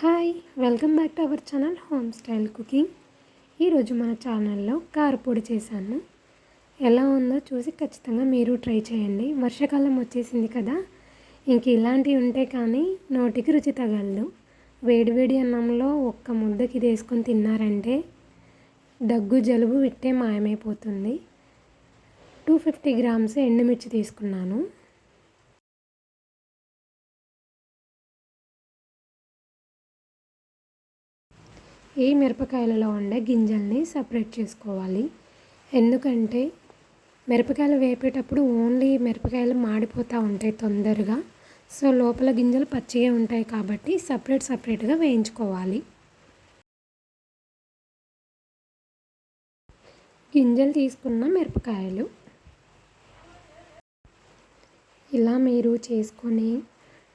Hi welcome back to our channel home style cooking. ఈరోజు మన ఛానల్లో కారపొడి చేశాను. ఎలా ఉందో చూసి ఖచ్చితంగా మీరు ట్రై చేయండి. వర్షాకాలం వచ్చేసింది కదా ఇంక ఇలాంటివి ఉంటే కానీ నోటికి రుచి తగలదు. వేడివేడి అన్నంలో ఒక్క ముద్దకి ఇది వేసుకొని తిన్నారంటే దగ్గు జలుబు విట్టే మాయమైపోతుంది. టూ ఫిఫ్టీ గ్రామ్స్ ఎండుమిర్చి తీసుకున్నాను. ఈ మిరపకాయలలో ఉండే గింజల్ని సపరేట్ చేసుకోవాలి. ఎందుకంటే మిరపకాయలు వేపేటప్పుడు ఓన్లీ మిరపకాయలు మాడిపోతూ ఉంటాయి తొందరగా. సో లోపల గింజలు పచ్చిగా ఉంటాయి కాబట్టి సపరేట్ సపరేట్గా వేయించుకోవాలి. గింజలు తీసుకున్న మిరపకాయలు ఇలా మీరు చేసుకొని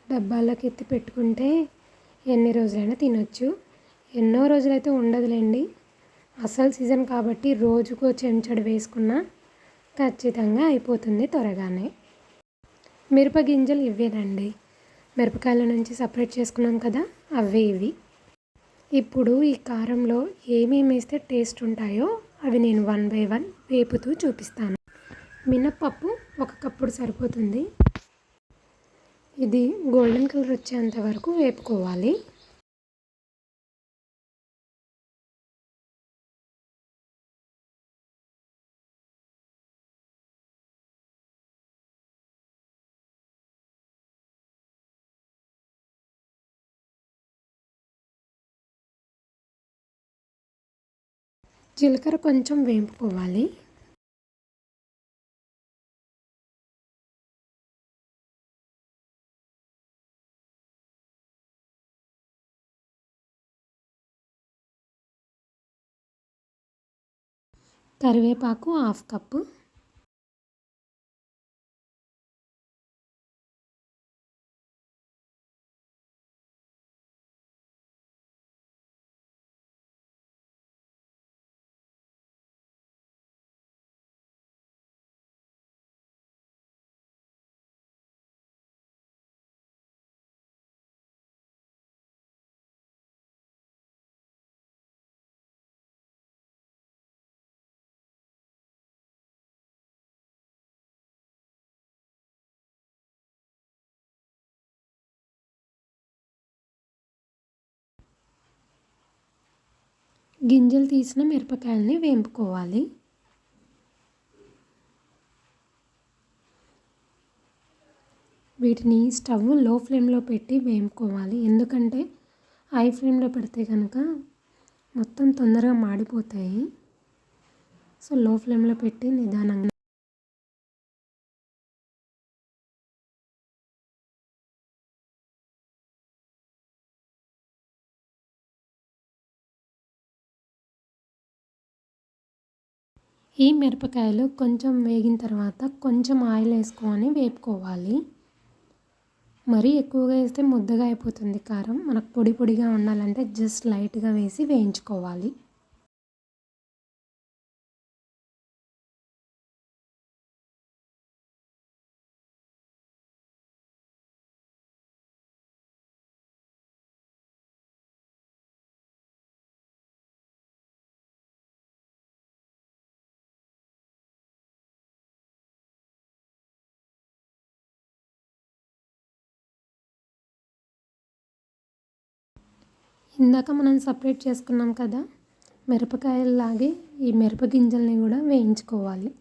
డబ్బాలోకి ఎత్తి పెట్టుకుంటే ఎన్ని రోజులైనా తినొచ్చు. ఎన్నో రోజులైతే ఉండదులేండి. అసలు సీజన్ కాబట్టి రోజుకో చెంచడు వేసుకున్నా ఖచ్చితంగా అయిపోతుంది త్వరగానే. మిరప గింజలు ఇవేనండి మిరపకాయల నుంచి సపరేట్ చేసుకున్నాం కదా అవే ఇవి. ఇప్పుడు ఈ కారంలో ఏమేమి వేస్తే టేస్ట్ ఉంటాయో అవి నేను వన్ బై వన్ వేపుతూ చూపిస్తాను. మినప్పప్పు ఒక కప్పుడు సరిపోతుంది. ఇది గోల్డెన్ కలర్ వచ్చేంత వరకు వేపుకోవాలి. జీలకర్ర కొంచెం వేపుకోవాలి. కరివేపాకు హాఫ్ కప్పు. గింజలు తీసిన మిరపకాయలని వేంపుకోవాలి. వీటిని స్టవ్లో ఫ్లేమ్లో పెట్టి వేయించుకోవాలి ఎందుకంటే హై ఫ్లేమ్లో పెడితే కనుక మొత్తం తొందరగా మాడిపోతాయి. సో లో ఫ్లేమ్లో పెట్టి నిదానంగా ఈ మిరపకాయలు కొంచెం వేగిన తర్వాత కొంచెం ఆయిల్ వేసుకొని వేపుకోవాలి. మరీ ఎక్కువగా వేస్తే ముద్దగా అయిపోతుంది కారం. మనకు పొడి పొడిగా ఉండాలంటే జస్ట్ లైట్గా వేసి వేయించుకోవాలి. ఇందాక మనం సపరేట్ చేసుకున్నాం కదా మిరపకాయల్లాగే ఈ మిరప గింజల్ని కూడా వేయించుకోవాలి.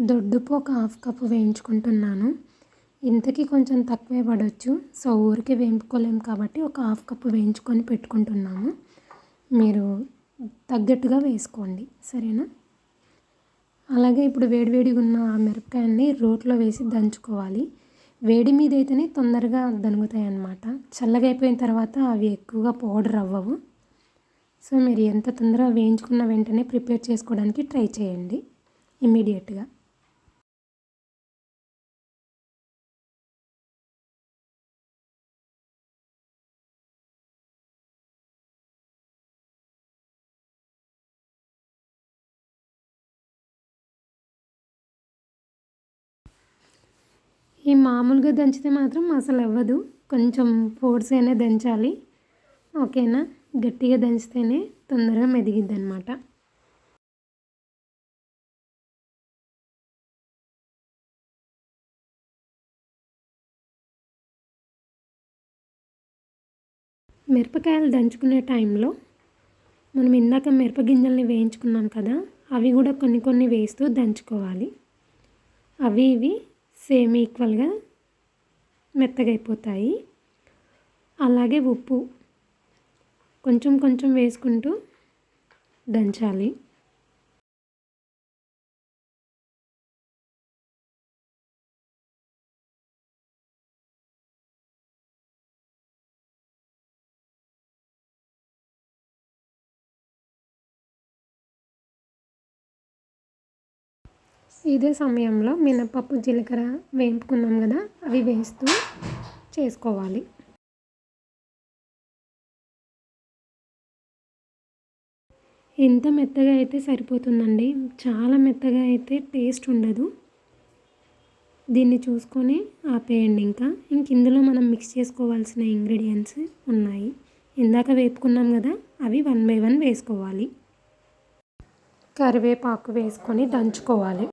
దొడ్డుపు ఒక హాఫ్ కప్ వేయించుకుంటున్నాను. ఇంతకీ కొంచెం తక్కువే పడవచ్చు సో ఊరికే వేయించుకోలేము కాబట్టి ఒక హాఫ్ కప్ వేయించుకొని పెట్టుకుంటున్నాము. మీరు తగ్గట్టుగా వేసుకోండి. సరేనా? అలాగే ఇప్పుడు వేడివేడిగా ఉన్న ఆ మిరపకాయల్ని రోట్లో వేసి దంచుకోవాలి. వేడి మీద అయితేనే తొందరగా దనుగుతాయి అన్నమాట చల్లగా అయిపోయిన తర్వాత అవి ఎక్కువగా పౌడర్ అవ్వవు. సో మీరు ఎంత తొందరగా వేయించుకున్న వెంటనే ప్రిపేర్ చేసుకోవడానికి ట్రై చేయండి. ఇమ్మీడియట్గా. ఈ మామూలుగా దంచితే మాత్రం అసలు అవ్వదు. కొంచెం ఫోర్స్ అయినా దంచాలి. ఓకేనా? గట్టిగా దంచితేనే తొందరగా మెదిగిద్ది అనమాట మిరపకాయలు దంచుకునే టైంలో మనం ఇందాక మిరపగింజల్ని వేయించుకున్నాం కదా అవి కూడా కొన్ని కొన్ని వేస్తూ దంచుకోవాలి. అవి ఇవి సేమ్ ఈక్వల్గా మెత్తగా అయిపోతాయి అలాగే ఉప్పు కొంచెం కొంచెం వేసుకుంటూ దంచాలి. ఇదే సమయంలో మినపప్పు జీలకర్ర వేపుకున్నాం కదా అవి వేస్తూ చేసుకోవాలి. ఎంత మెత్తగా అయితే సరిపోతుందండి చాలా మెత్తగా అయితే టేస్ట్ ఉండదు. దీన్ని చూసుకొని ఆపేయండి ఇంకా. ఇంక ఇందులో మనం మిక్స్ చేసుకోవాల్సిన ఇంగ్రీడియంట్స్ ఉన్నాయి. ఇందాక వేపుకున్నాం కదా అవి వన్ బై వన్ వేసుకోవాలి. కరివేపాకు వేసుకొని దంచుకోవాలి.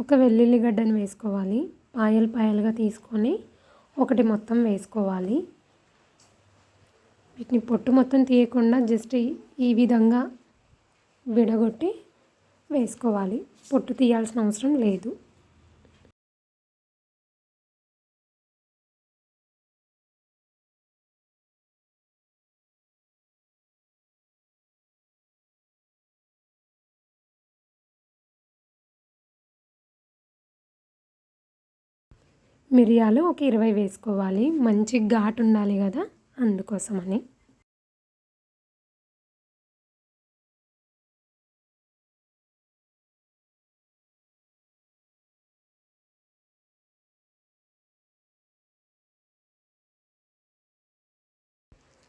ఒక వెల్లుల్లిగడ్డను వేసుకోవాలి. పాయలు పాయలుగా తీసుకొని ఒకటి మొత్తం వేసుకోవాలి. వీటిని పొట్టు మొత్తం తీయకుండా జస్ట్ ఈ విధంగా విడగొట్టి వేసుకోవాలి. పొట్టు తీయాల్సిన అవసరం లేదు. మిరియాలు ఒక ఇరవై వేసుకోవాలి. మంచి ఘాటు ఉండాలి కదా అందుకోసమని.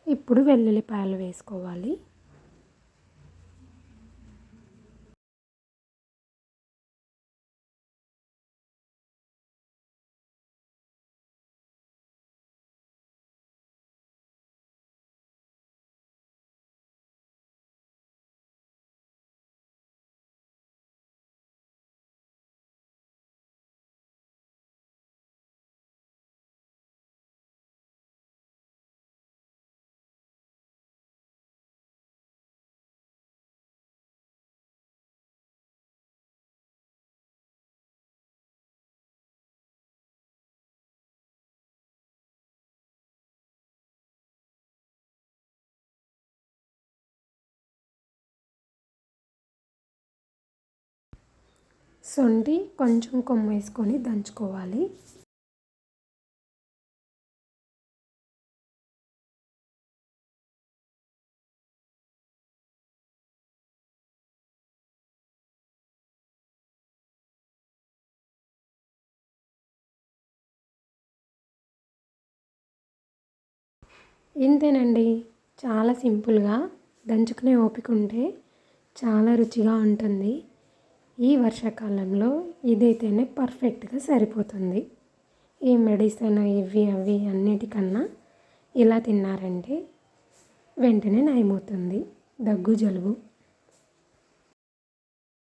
ఇప్పుడు వెల్లుల్లిపాయలు వేసుకోవాలి. సొంటి కొంచెం కొమ్మ వేసుకొని దంచుకోవాలి. ఇంతేనండి. చాలా సింపుల్గా దంచుకునే ఓపిక ఉంటే చాలా రుచిగా ఉంటుంది. ఈ వర్షాకాలంలో ఇదైతేనే పర్ఫెక్ట్గా సరిపోతుంది. ఈ మెడిసిన్ ఇవి అవి అన్నిటికన్నా ఇలా తిన్నారంటే వెంటనే నయమవుతుంది. దగ్గు జలుబు